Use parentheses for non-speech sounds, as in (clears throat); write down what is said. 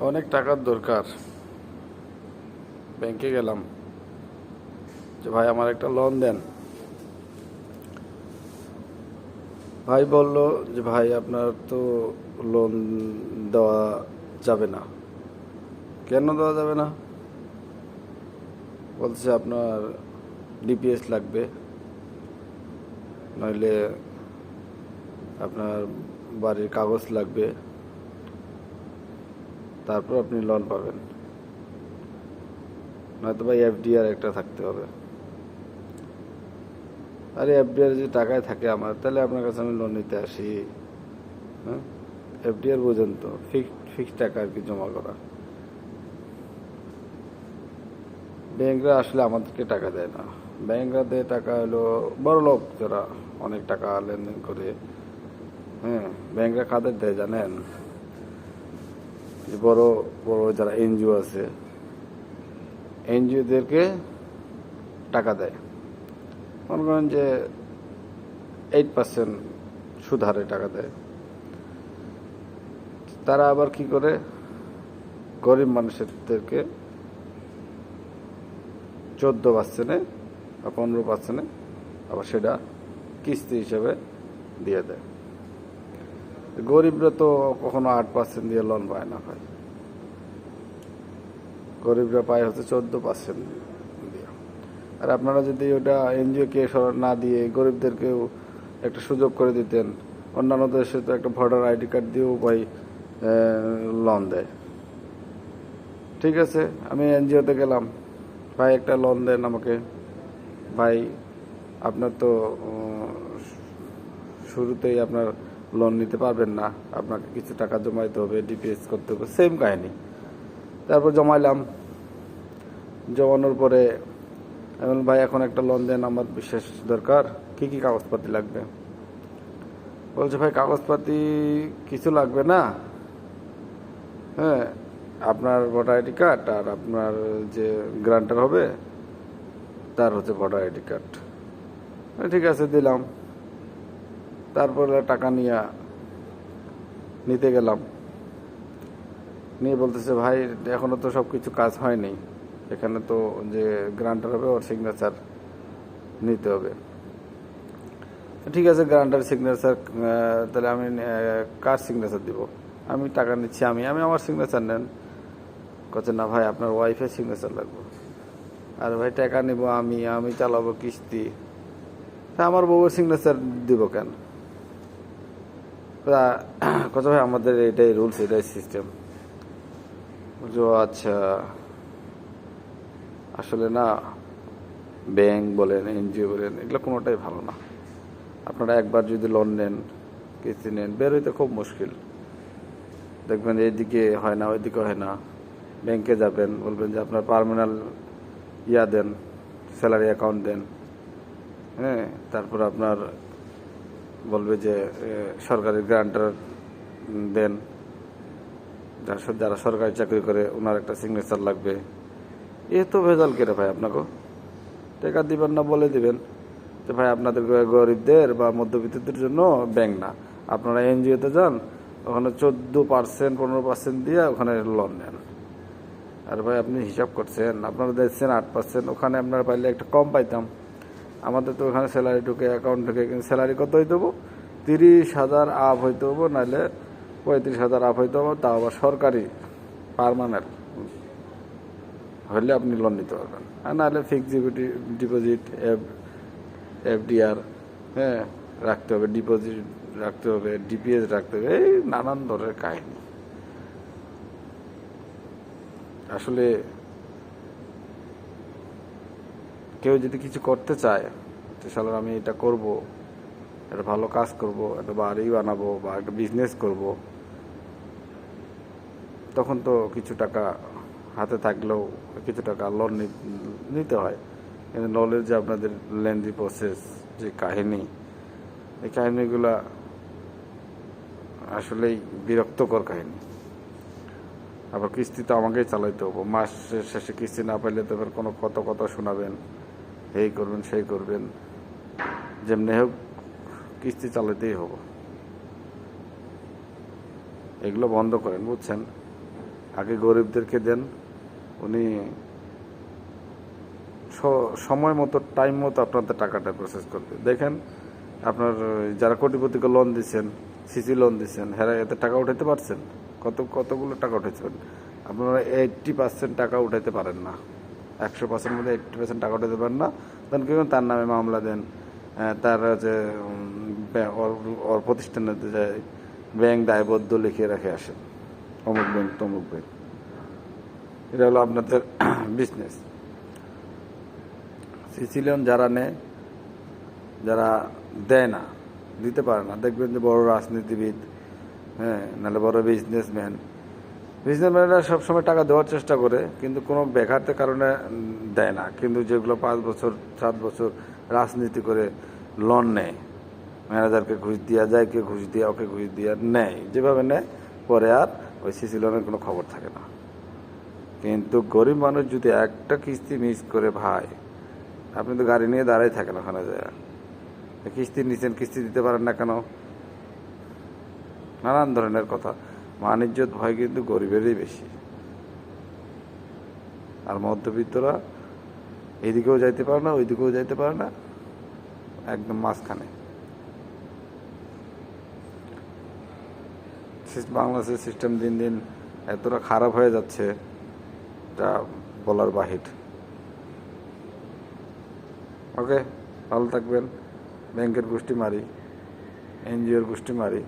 অনেক টাকার দরকার। ব্যাংকে গেলাম। যে ভাই, আমার একটা লোন দেন। ভাই বলল যে, ভাই, আপনার তো লোন দেওয়া যাবে না। কেন দেওয়া যাবে না? বলছে আপনার ডিপিএস লাগবে। নইলে আপনার বাড়ির কাগজ লাগবে। তারপর আপনি লোন পাবেন। নয়তো ভাই এফডিআর একটা থাকতে হবে। আরে এফডিআর যদি টাকায় থাকে আমার, তাহলে আপনার কাছে আমি লোন নিতে আসি। হ্যাঁ? এফডিআর বোঝেন তো ফিক্সড ফিক্সড টাকা আর কি জমা করা। ব্যাংকরা আসলে আমাদেরকে টাকা দেয় না। ব্যাংকরা দেয় টাকা হলো বড় লোক যারা অনেক টাকা লেনদেন করে। হ্যাঁ ব্যাংকরা কাদের দেয় জানেন? বড় বড় যারা এনজিও আছে, এনজিওদেরকে টাকা দেয়। মনে করেন যে এইট পার্সেন্ট সুদ হারে টাকা দেয়। তারা আবার কি করে? গরিব মানুষদেরকে চোদ্দ পার্সেন্টে বা পনেরো পার্সেন্টে আবার সেটা কিস্তি হিসেবে দিয়ে দেয়। গরিবরা তো কখনো আট পার্সেন্ট দিয়ে লোন পায় না ভাই। গরিবরা পায় হচ্ছে চোদ্দ পার্সেন্ট দিয়ে। আর আপনারা যদি ওটা এনজিওকে না দিয়ে গরিবদেরকেও একটা সুযোগ করে দিতেন, অন্যান্য দেশে তো একটা ভোটার আইডি কার্ড দিয়েও ভাই লোন দেয়। ঠিক আছে, আমি এনজিওতে গেলাম। ভাই একটা লোন দেন আমাকে। ভাই, আপনার তো শুরুতেই আপনার লোন নিতে পারবেন না। আপনাকে কিছু টাকা জমাইতে হবে ডিপিএস করতে হবে সেম কাহিনি। তারপর জমাইলাম। জমানোর পরে আমি ভাই, এখন একটা লোন দেন, আমার বিশেষ দরকার। কি কি কাগজপাতি লাগবে? বলছে, ভাই, কাগজপাতি কিছু লাগবে না। হ্যাঁ আপনার ভোটার আইডি কার্ড আর আপনার যে গ্রান্টার হবে, তার হচ্ছে ভোটার আইডি কার্ড ঠিক আছে, দিলাম। তারপরে টাকা নিয়ে নিতে গেলাম। নিয়ে বলতেছে, ভাই, এখনও তো সব কিছু কাজ হয়নি। এখানে তো যে গ্রান্টার হবে, ওর সিগনেচার নিতে হবে। ঠিক আছে, গ্রান্টার সিগনেচার তাহলে আমি কার সিগনেচার দিব? আমি টাকা নিচ্ছি, আমি আমি আমার সিগনেচার নেন। কচ্ছে, না ভাই, আপনার ওয়াইফের সিগনেচার লাগবে। আর ভাই, টাকা নিব আমি আমি চালাবো কিস্তি। তা আমার বউয়ের সিগনেচার দিব কেন? কত ভাই, আমাদের এটাই রুলস এটাই সিস্টেম বুঝো আচ্ছা। আসলে না ব্যাংক বলেন এনজিও বলেন, এগুলো কোনোটাই ভালো না। আপনারা একবার যদি লোন নেন, কিস্তি নেন বের হইতে খুব মুশকিল। দেখবেন এইদিকে হয় না, ওইদিকে হয় না। ব্যাংকে যাবেন, বলবেন যে আপনার পার্মানেন্ট ইয়া দেন স্যালারি অ্যাকাউন্ট দেন। হ্যাঁ তারপর আপনার বলবে যে সরকারি গ্রান্টার দেন। যারা সরকারি চাকরি করে, ওনার একটা সিগনেচার লাগবে। এ তো ভেজাল কেটে ভাই আপনাকে। টাকা দিবেন না বলে দিবেন। যে ভাই, আপনাদের গরিবদের বা মধ্যবিত্তদের জন্য ব্যাংক না। আপনারা এনজিওতে যান, ওখানে চোদ্দ পার্সেন্ট পনেরো পার্সেন্ট দিয়ে ওখানে লোন নেন। আর ভাই, আপনি হিসাব করছেন, আপনারা দেখছেন আট পার্সেন্ট ওখানে আপনারা পাইলে একটা কম পাইতাম। আমাদের তো ওখানে স্যালারি ঢুকে অ্যাকাউন্ট ঢুকে, কিন্তু স্যালারি কত হইতে হব? তিরিশ হাজার আপ হইতে হব নাহলে পঁয়ত্রিশ হাজার আপ হইতে হব, তাও আবার সরকারি পারমানেন্ট হলে আপনি লোন নিতে পারবেন। আর নাহলে ফিক্সড ডিপোজিট এফ এফডিআর হ্যাঁ রাখতে হবে ডিপোজিট রাখতে হবে ডিপিএস রাখতে হবে, এই নানান ধরনের কাহিনী। আসলে কেউ যদি কিছু করতে চায় তো সালা আমি এটা করব, একটা ভালো কাজ করব, একটা বাড়ি বানাবো বা একটা বিজনেস করব, তখন তো কিছু টাকা হাতে থাকলেও কিছু টাকা লোন নিতে হয়। কিন্তু লোনের যে আপনাদের লেন্দি প্রসেস যে কাহিনী, এই কাহিনীগুলা আসলেই বিরক্তকর কাহিনী। আবার কিস্তি তো আমাকেই চালাইতে হব। মাসের শেষে কিস্তি না পাইলে তো কোনো কত কথা শোনাবেন। এই করবেন, সেই করবেন। যেমনি হোক, কিস্তি চালাতেই হব। এগুলো বন্ধ করেন, বুঝছেন? আগে গরিবদেরকে দেন, উনি সময় মতো টাইম মতো আপনাদের টাকাটা প্রসেস করবে দেখেন, আপনার যারা কোটিপতিকে লোন দিচ্ছেন সিসি লোন দিচ্ছেন হ্যাঁ এতে টাকা উঠাইতে পারছেন? কত, কতগুলো টাকা উঠেছেন আপনারা এইট্টি পার্সেন্ট টাকা উঠাইতে পারেন না। একশো পার্সেন্ট মধ্যে এইট্টি পার্সেন্ট টাকা উঠাইতে পারেন না। তখন কি? তার নামে মামলা দেন। তার ব্য- ওর- ওর প্রতিষ্ঠানে যায় ব্যাংক দায়বদ্ধ লিখে রেখে আসেন অমুক ব্যাংক, তমুক ব্যাংক। এটা হলো আপনাদের (clears throat) বিজনেস সিসিলিয়ন যারা নেয়, যারা দেয় না, দিতে পারে না। দেখবেন যে বড় রাজনীতিবিদ হ্যাঁ নাহলে বড় বিজনেসম্যান বিজনেসম্যানরা সবসময় টাকা দেওয়ার চেষ্টা করে, কিন্তু কোনো বেকারতে কারণে দেয় না। কিন্তু যেগুলো পাঁচ বছর, সাত বছর রাজনীতি করে লোন নেয় ম্যানেজারকে ঘুষ দিয়া যায়, কে ঘুষ দিয়া, ওকে ঘুষ দিয়া নেয়, যেভাবে নেয়, পরে আর ওই সিসি লোনের কোনো খবর থাকে না। কিন্তু গরিব মানুষ যদি একটা কিস্তি মিস করে ভাই, আপনি তো গাড়ি নিয়ে দাঁড়াই থাকেন ওখানে যায়। কিস্তি নিচ্ছেন কিস্তি দিতে পারেন না কেন? নানান ধরনের কথা। বাণিজ্যত ভয় কিন্তু গরিবেরই বেশি। আর মধ্যবিত্তরা এদিকেও যাইতে পারে না, ওইদিকেও যাইতে পারে না, একদম মাঝখানে। বাংলাদেশের সিস্টেম দিন দিন এতটা খারাপ হয়ে যাচ্ছে যা বলার বাহির। ওকে ভালো থাকবেন। ব্যাংকের গোষ্ঠী মারি, এনজিওর গোষ্ঠী মারি।